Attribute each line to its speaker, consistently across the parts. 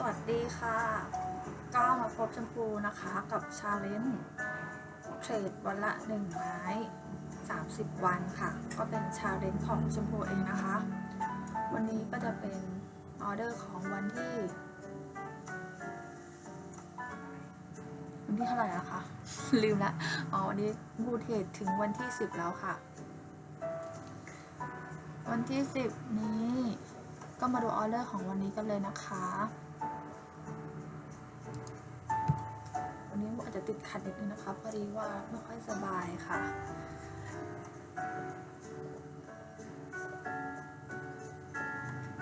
Speaker 1: สวัสดีค่ะก็มาพบชมพูนะคะกับชาเลนจ์เทรดวันละหนึ่งไม้ 30 วันค่ะ ก็เป็นชาเลนจ์ของชมพูเองนะคะ วันนี้ก็จะเป็นออเดอร์ของวันที่วันที่เท่าไหร่อะคะลืมละอ๋อวันนี้บูเทรดถึงวันที่ 10 แล้วค่ะ วันที่ 10 นี้ก็มาดูออเดอร์ของวันนี้กันเลยนะคะ จะติดขัดนิดนึงนะคะพอดีว่าไม่ค่อยสบายค่ะ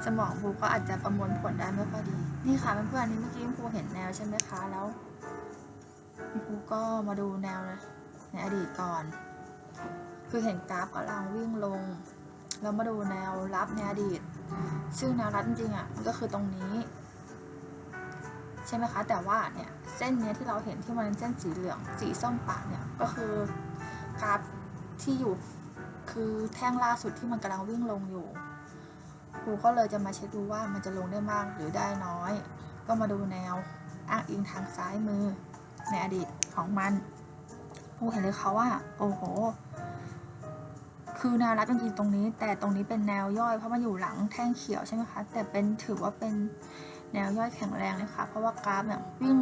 Speaker 1: สมองบูก็อาจจะประมวลผลได้ไม่ค่อยดี นี่ค่ะเพื่อนๆอันนี้เมื่อกี้บูเห็นแนวใช่ไหมคะ แล้วบูก็มาดูแนวในอดีตก่อน คือเห็นกราฟกำลังวิ่งลง แล้วมาดูแนวรับในอดีต ซึ่งแนวรับจริงๆอะมันก็คือตรงนี้ ใช่ไหมคะ แต่ว่าเนี่ยเส้นเนี้ยที่เราเห็นที่มันเส้นสีเหลืองสีส้มปากเนี่ยก็คือกราฟที่อยู่คือแท่งล่าสุดที่มันกำลังวิ่งลงอยู่ครูก็เลยจะมาเช็คดูว่ามันจะลงได้มากหรือได้น้อย ก็มาดูแนวอ้างอิงทางซ้ายมือในอดีตของมันครูเห็นเลยเขาว่า โอ้โห คือแนวรับจริงๆตรงนี้ แต่ตรงนี้เป็นแนวย่อยเพราะมันอยู่หลังแท่งเขียวใช่ไหมคะ แต่เป็นถือว่าเป็น แนวย่อยแข็งแรงเลยค่ะ เพราะว่ากราฟเนี่ยวิ่ง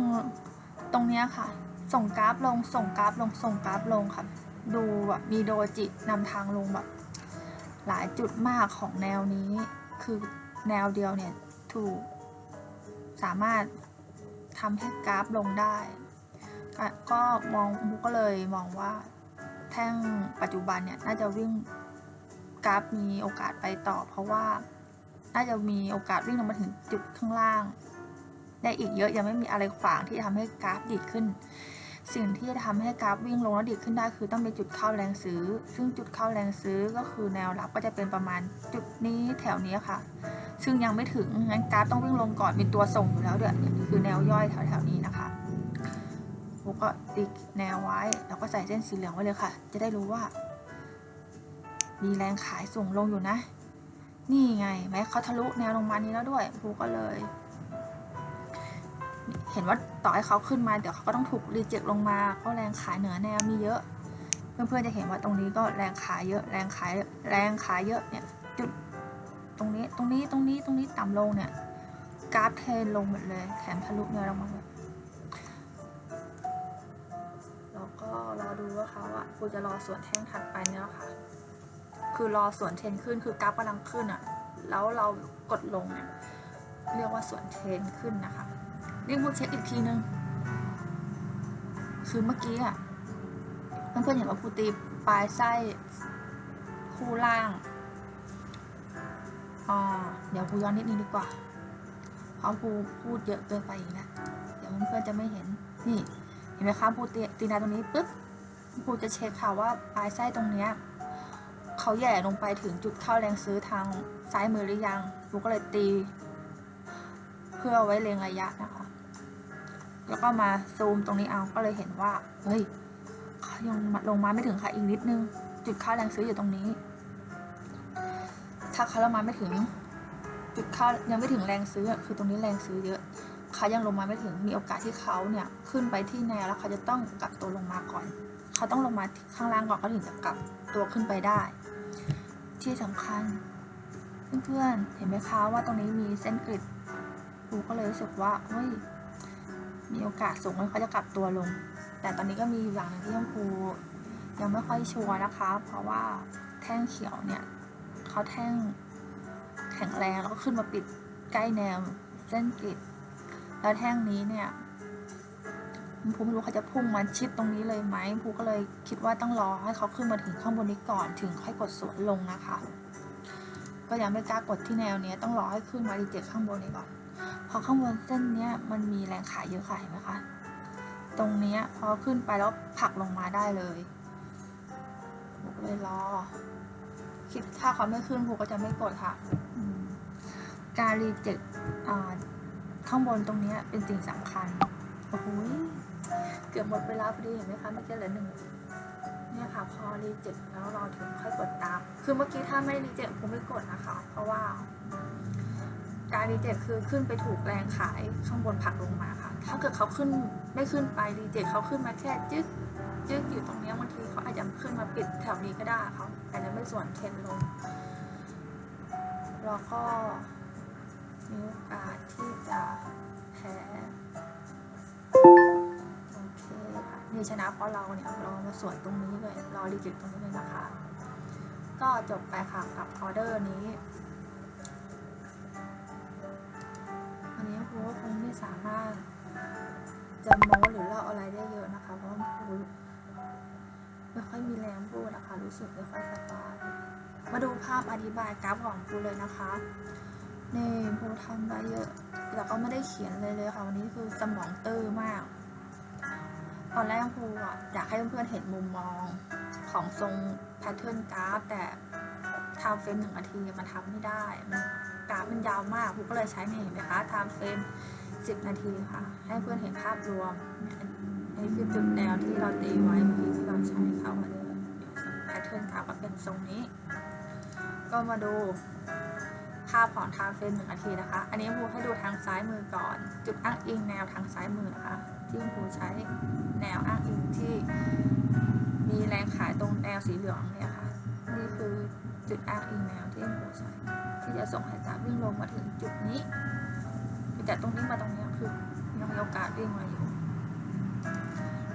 Speaker 1: ตรงเนี้ยค่ะ ส่งกราฟลง ส่งกราฟลง ส่งกราฟลงค่ะ ดูแบบมีโดจินำทางลงแบบหลายจุดมากของแนวนี้ คือแนวเดียวเนี่ยถูกสามารถทำให้กราฟลงได้ ก็ก็มองมุกก็เลยมองว่าแท่งปัจจุบันเนี่ยน่าจะวิ่งกราฟมีโอกาสไปต่อเพราะว่า น่าจะมีโอกาสวิ่งลงมาถึงจุดข้างล่าง ได้อีกเยอะยังไม่มีอะไรขวางที่ทำให้กราฟดีดขึ้น สิ่งที่จะทำให้กราฟวิ่งลงแล้วดีดขึ้นได้คือต้องมีจุดเข้าแรงซื้อ ซึ่งจุดเข้าแรงซื้อก็คือแนวรับก็จะเป็นประมาณจุดนี้แถวนี้ค่ะ ซึ่งยังไม่ถึงงั้นกราฟต้องวิ่งลงก่อนเป็นตัวส่งอยู่แล้วด้ยเนี่ยคือแนวย่อยแถวๆนี้นะคะผมก็ติ๊กแนวไว้แล้วก็ใส่เส้นสีเหลืองไว้เลยค่ะ จะได้รู้ว่า มีแรงขายส่งลงอยู่นะ นี่ไงแม้เขาทะลุแนวลงมานี้แล้วด้วยภูก็เลย เห็นว่าต่อให้เขาขึ้นมาเดี๋ยวเขาก็ต้องถูกรีเจ็คลงมาเพราะแรงขายเหนือแนวมีเยอะ เพื่อนๆจะเห็นว่าตรงนี้ก็แรงขายเยอะ แรงขายแรงขายเยอะเนี่ยจุดตรงนี้ตรงนี้ตรงนี้ตรงนี้ต่ำลงเนี่ยกราฟเทรนลงหมดเลยแถมทะลุแนวลงมาเลยแล้วก็รอดูว่าเขาอะกูจะรอสวนแท่งถัดไปเนี่ยแหละค่ะ คือรอส่วนเทนขึ้นคือกราฟกำลังขึ้นอะแล้วเรากดลงเนี่ยเรียกว่าส่วนเทนขึ้นนะคะนี่พูดเช็คอีกทีนึงคือเมื่อกี้อะเพื่อนๆเห็นว่าพูตีปลายไส้คู่ล่างอ่าเดี๋ยวพูย้อนนิดนึงดีกว่าเพราะพูพูดเยอะเกินไปอีกแล้วเดี๋ยวเพื่อนๆจะไม่เห็นนี่เห็นไหมคะพูตีตีนาตรงนี้ปุ๊บพูจะเช็คค่ะว่าปลายไส้ตรงเนี้ย เขาแย่ลงไปถึงจุดเข้าแรงซื้อทางซ้ายมือหรือยังพูก็เลยตี เพื่อไว้เรียงระยะนะคะ แล้วก็มาซูมตรงนี้เอาก็เลยเห็นว่า เฮ้ยเขายังลงมาไม่ถึงค่ะอีกนิดนึง จุดเข้าแรงซื้ออยู่ตรงนี้ ถ้าเขาลงมาไม่ถึง จุดเข้ายังไม่ถึงแรงซื้อคือตรงนี้แรงซื้อเยอะ เขายังลงมาไม่ถึงมีโอกาสที่เขาเนี่ยขึ้นไปที่แนวแล้วเขาจะต้องกลับตัวลงมาก่อน เขาต้องลงมาข้างล่างก่อนเขาถึงจะกลับตัวขึ้นไปได้ ที่สำคัญ เพื่อนๆเห็นไหมคะว่าตรงนี้มีเส้นกริดครูก็เลยรู้สึกว่าเฮ้ยมีโอกาสสูงว่าเขาจะกลับตัวลง แต่ตอนนี้ก็มีอย่างหนึงที่ยังครูยังไม่ค่อยชัวร์นะคะ เพราะว่าแท่งเขียวเนี่ยเขาแท่งแข็งแรงแล้วก็ขึ้นมาปิดใกล้แนวเส้นกริด แล้วแท่งนี้เนี่ยภูไม่รู้เขาจะพุ่งมาชิดตรงนี้เลยไหมภูก็เลยคิดว่าต้องรอให้เขาขึ้นมาถึงข้างบนนี้ก่อนถึงค่อยกดสวนลงนะคะ ก็ยังไม่กล้ากดที่แนวเนี้ยต้องรอให้ขึ้นมาดีเจข้างบนนี้ก่อนเพราะข้างบนเส้นเนี้ยมันมีแรงขายเยอะค่ะเห็นไหมคะตรงเนี้ยพอขึ้นไปแล้วผลักลงมาได้เลยภูก็เลยรอคิดถ้าเขาไม่ขึ้นภูก็จะไม่กดค่ะ การรีเจ็ค ข้างบนตรงนี้เป็นสิ่งสำคัญ โอ้โหเกือบหมดเวลาพอดีเห็นไหมคะเมื่อกี้เหลือหนึ่งเนี่ยค่ะพอรีเจ็คแล้วเราถึงค่อยกดตาม คือเมื่อกี้ถ้าไม่รีเจ็คผมไม่กดนะคะ เพราะว่า การรีเจ็คคือขึ้นไปถูกแรงขายข้างบนผลักลงมาค่ะ ถ้าเกิดเขาขึ้นไม่ขึ้นไปรีเจ็คเขาขึ้นมาแค่จึ๊กจึ๊กอยู่ตรงนี้บางทีเขาอาจจะขึ้นมาปิดแถวนี้ก็ได้เขาอาจจะไม่ส่วนเทนลงแล้วก็ มีโอกาสที่จะแพ้โอเคค่ะนี่ชนะเพราะเราเนี่ยเรามาสวนตรงนี้เลยรอรีจ็คตรงนี้เลยนะคะ ก็จบไปค่ะกับออเดอร์นี้วันนี้ครูก็คงไม่สามารถจะโม้หรือเล่าอะไรได้เยอะนะคะเพราะครูไม่ค่อยมีแรงพูดนะคะ รู้สึกไม่ค่อยสบายมาดูภาพอธิบายกราฟของครูเลยนะคะ นี่ครูทำไว้เยอะแล้วก็ไม่ได้เขียนเลยเลยค่ะวันนี้คือสมองตื้อมาก ตอนแรกครูอะอยากให้เพื่อนๆเห็นมุมมองของทรงแพทเทิร์นกราฟแต่ไทม์เฟรมหนึ่งนาทีมันทำไม่ได้มันกราฟมันยาวมากครูก็เลยใช้นี่เห็นไหมคะไทม์เฟรม10นาทีค่ะ ให้เพื่อนเห็นภาพรวมนี่ยอันนี้คือจุดแนวที่เราตีไว้เมื่อกี้ที่เราใช้เข้ามาเลยแพทเทิร์นกราฟก็เป็นทรงนี้ ก็มาดูาพของไทม์เฟรมหนึ่งนาทีนะคะ อันนี้ครูให้ดูทางซ้ายมือก่อน จุดอ้างอิงแนวทางซ้ายมือนะคะที่ครูใช้แนวอ้างอิงที่ มีแรงขายตรงแนวสีเหลืองเนี่ยค่ะ นี่คือจุดอ้างอิงแนวที่ครูใช้ที่จะส่งให้กราวิ่งลงมาถึงจุดนี้จากตรงนี้มาตรงนี้คือยังมีโอกาสวิ่งมาอยู่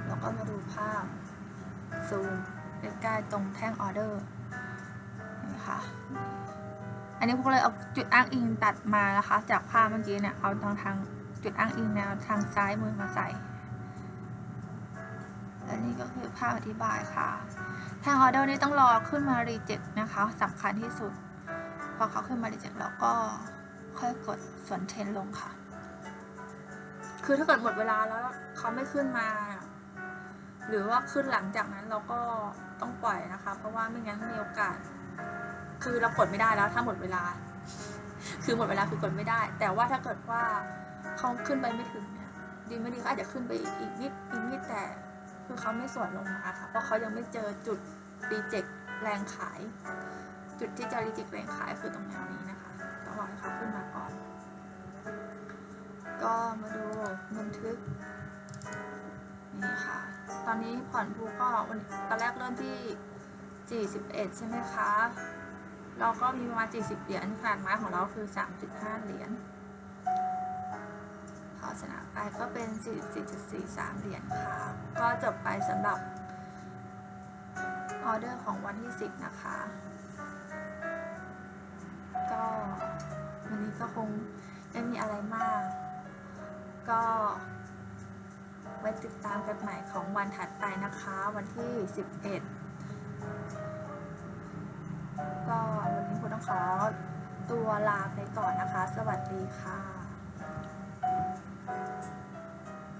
Speaker 1: แล้วก็มาดูภาพซูมใกล้ๆตรงแท่งออเดอร์นี่ค่ะ อันนี้พวกเลยเอาจุดอ้างอิงตัดมานะคะ จากภาพเมื่อกี้เนี่ยเอาทางทางจุดอ้างอิงแนวทางซ้ายมือมาใส่และนี่ก็คือภาพอธิบายค่ะแท่งออเดอร์นี้ต้องรอขึ้นมารีเจ็คนะคะสำคัญที่สุด พอเขาขึ้นมารีเจ็คแล้วก็ค่อยกดส่วนเทนลงค่ะ คือถ้าเกิดหมดเวลาแล้วเขาไม่ขึ้นมา หรือว่าขึ้นหลังจากนั้นเราก็ต้องปล่อยนะคะ เพราะว่าไม่งั้นมีโอกาส คือเรากดไม่ได้แล้ว ถ้าหมดเวลา คือหมดเวลาคือกดไม่ได้ แต่ว่าถ้าเกิดว่าเขาขึ้นไปไม่ถึงเนี่ยดีไม่ดีก็อาจจะขึ้นไปอีกนิดอีกนิดแต่คือเขาไม่สวนลงมาค่ะเพราะเขายังไม่เจอจุดรีเจ็คแรงขาย จุดที่จะรีเจ็คแรงขายคือตรงแนวนี้นะคะก็รอให้เขาขึ้นมาก่อน ก็มาดูบันทึกนี่ค่ะ ตอนนี้ผ่อนภูก็วันตอนแรกเริ่มที่ 41 ใช่ไหมคะ เราก็มีประมาณ 40 เหรียญขนาดไม้ของเราคือ 3.5 เหรียญพอชนะไปก็เป็น 44.43 เหรียญค่ะ ก็จบไปสำหรับออเดอร์ของวันที่ 10 นะคะ ก็วันนี้ก็คงไม่มีอะไรมาก ก็ไว้ติดตามกันใหม่ของวันถัดไปนะคะ วันที่ 11 ก็ ขอตัวลาไปก่อนนะคะ สวัสดีค่ะ